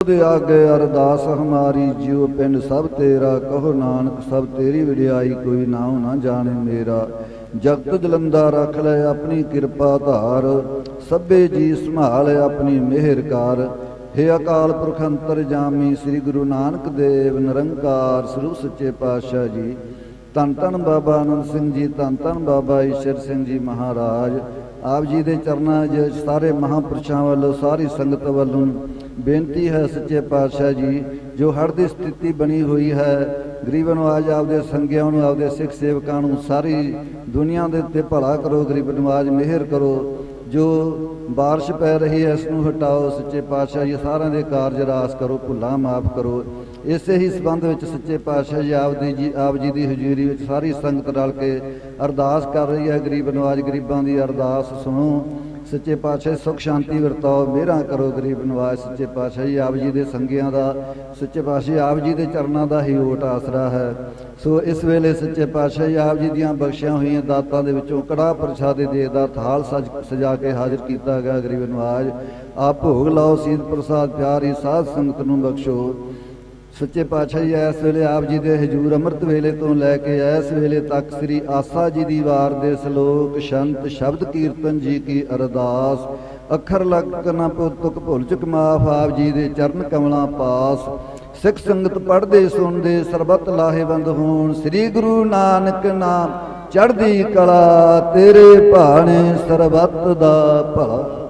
ਦੇ ਆਗੇ ਅਰਦਾਸ, ਹਮਾਰੀ ਜਿਉ ਪਿੰਡ ਸਭ ਤੇਰਾ, ਕਹੋ ਨਾਨਕ, ਸਭ ਤੇਰੀ ਵਿੜਾਈ ਕੋਈ ਨਾਉ ਨਾ ਜਾਣੇ ਮੇਰਾ। ਜਗਤ ਜਲੰਦਾ ਰੱਖ ਲੈ ਆਪਣੀ ਕਿਰਪਾ ਧਾਰ, ਸਭੇ ਜੀ ਸੰਭਾਲ ਆਪਣੀ ਮਿਹਰ ਕਰ। ਹੇ ਅਕਾਲ ਪੁਰਖ ਅੰਤਰ ਜਾਮੀ, ਸ੍ਰੀ ਗੁਰੂ ਨਾਨਕ ਦੇਵ, ਨਿਰੰਕਾਰ, ਸਰੂਪ ਸੱਚੇ ਪਾਤਸ਼ਾਹ ਜੀ। ਧੰਨ ਧੰਨ ਬਾਬਾ ਆਨੰਦ ਸਿੰਘ ਜੀ ਧੰਨ ਧੰਨ ਬਾਬਾ ਈਸ਼ਰ ਸਿੰਘ ਜੀ ਮਹਾਰਾਜ ਆਪ ਜੀ ਦੇ ਚਰਨਾਂ 'ਚ ਸਾਰੇ ਮਹਾਂਪੁਰਸ਼ਾਂ ਵੱਲੋਂ ਸਾਰੀ ਸੰਗਤ ਵੱਲੋਂ ਬੇਨਤੀ ਹੈ ਸੱਚੇ ਪਾਤਸ਼ਾਹ ਜੀ ਜੋ ਹੜ੍ਹ ਦੀ ਸਥਿਤੀ ਬਣੀ ਹੋਈ ਹੈ ਗਰੀਬ ਨਵਾਜ ਆਪਦੇ ਸੰਗਿਆਂ ਨੂੰ ਆਪਦੇ ਸਿੱਖ ਸੇਵਕਾਂ ਨੂੰ ਸਾਰੀ ਦੁਨੀਆ ਦੇ ਉੱਤੇ ਭਲਾ ਕਰੋ ਗਰੀਬ ਨਵਾਜ ਮਿਹਰ ਕਰੋ ਜੋ بارش ਪੈ ਰਹੀ ਹੈ ਇਸ ਨੂੰ ਹਟਾਓ ਸੱਚੇ ਪਾਤਸ਼ਾਹ ਜੀ ਸਾਰਿਆਂ ਦੇ ਕਾਰਜ ਰਾਸ ਕਰੋ ਭੁੱਲਾਂ ਮਾਫ ਕਰੋ ਇਸੇ ਹੀ ਸਬੰਧ ਵਿੱਚ ਸੱਚੇ ਪਾਤਸ਼ਾਹ ਜੀ ਆਪ ਦੀ ਜੀ ਆਪ ਜੀ ਦੀ ਹਜ਼ੂਰੀ ਵਿੱਚ ਸਾਰੀ ਸੰਗਤ ਰਲ ਕੇ ਅਰਦਾਸ ਕਰ ਰਹੀ ਹੈ। ਗਰੀਬ ਨਵਾਜ ਗਰੀਬਾਂ ਦੀ ਅਰਦਾਸ ਸੁਣੋ। ਸੱਚੇ ਪਾਤਸ਼ਾਹ ਸੁਖ ਸ਼ਾਂਤੀ ਵਰਤਾਓ, ਮਿਹਰਾਂ ਕਰੋ। ਗਰੀਬ ਨਵਾਜ ਸੱਚੇ ਪਾਤਸ਼ਾਹ ਜੀ ਆਪ ਜੀ ਦੇ ਸੰਗਿਆਂ ਦਾ, ਸੱਚੇ ਪਾਤਸ਼ਾਹ ਆਪ ਜੀ ਦੇ ਚਰਨਾਂ ਦਾ ਹੀ ਓਟ ਆਸਰਾ ਹੈ। ਸੋ ਇਸ ਵੇਲੇ ਸੱਚੇ ਪਾਤਸ਼ਾਹ ਜੀ ਆਪ ਜੀ ਦੀਆਂ ਬਖਸ਼ੀਆਂ ਹੋਈਆਂ ਦਾਤਾਂ ਦੇ ਵਿੱਚੋਂ ਕੜਾ ਪ੍ਰਸ਼ਾਦੇ ਦੇ ਦਾ ਥਾਲ ਸਜ ਸਜਾ ਕੇ ਹਾਜ਼ਰ ਕੀਤਾ ਗਿਆ। ਗਰੀਬ ਨਵਾਜ ਆਪ ਭੋਗ ਲਾਓ ਸੀਤ ਪ੍ਰਸਾਦ ਪਿਆਰੀ ਸਾਧ ਸੰਗਤ ਨੂੰ ਬਖਸ਼ੋ। ਸੱਚੇ ਪਾਤਸ਼ਾਹ ਜੀ, ਇਸ ਵੇਲੇ ਆਪ ਜੀ ਦੇ ਹਜੂਰ ਅੰਮ੍ਰਿਤ ਵੇਲੇ ਤੋਂ ਲੈ ਕੇ ਇਸ ਵੇਲੇ ਤੱਕ ਸ੍ਰੀ ਆਸਾ ਜੀ ਦੀ ਵਾਰ ਦੇ ਸ਼ਲੋਕ, ਸ਼ੰਤ ਸ਼ਬਦ ਕੀਰਤਨ ਜੀ ਕੀ ਅਰਦਾਸ, ਅੱਖਰ ਲਗ ਨਾ ਪੁੱਤਕ ਭੁੱਲ ਚੁਕ ਮਾਫ, ਆਪ ਜੀ ਦੇ ਚਰਨ ਕਮਲਾਂ ਪਾਸ। ਸਿੱਖ ਸੰਗਤ ਪੜ੍ਹਦੇ ਸੁਣਦੇ, ਸਰਬਤ ਲਾਹੇਵੰਦ ਹੋਣ। ਸ੍ਰੀ ਗੁਰੂ ਨਾਨਕ ਨਾਮ ਚੜ੍ਹਦੀ ਕਲਾ, ਤੇਰੇ ਭਾਣੇ ਸਰਬਤ ਦਾ ਭਲਾ।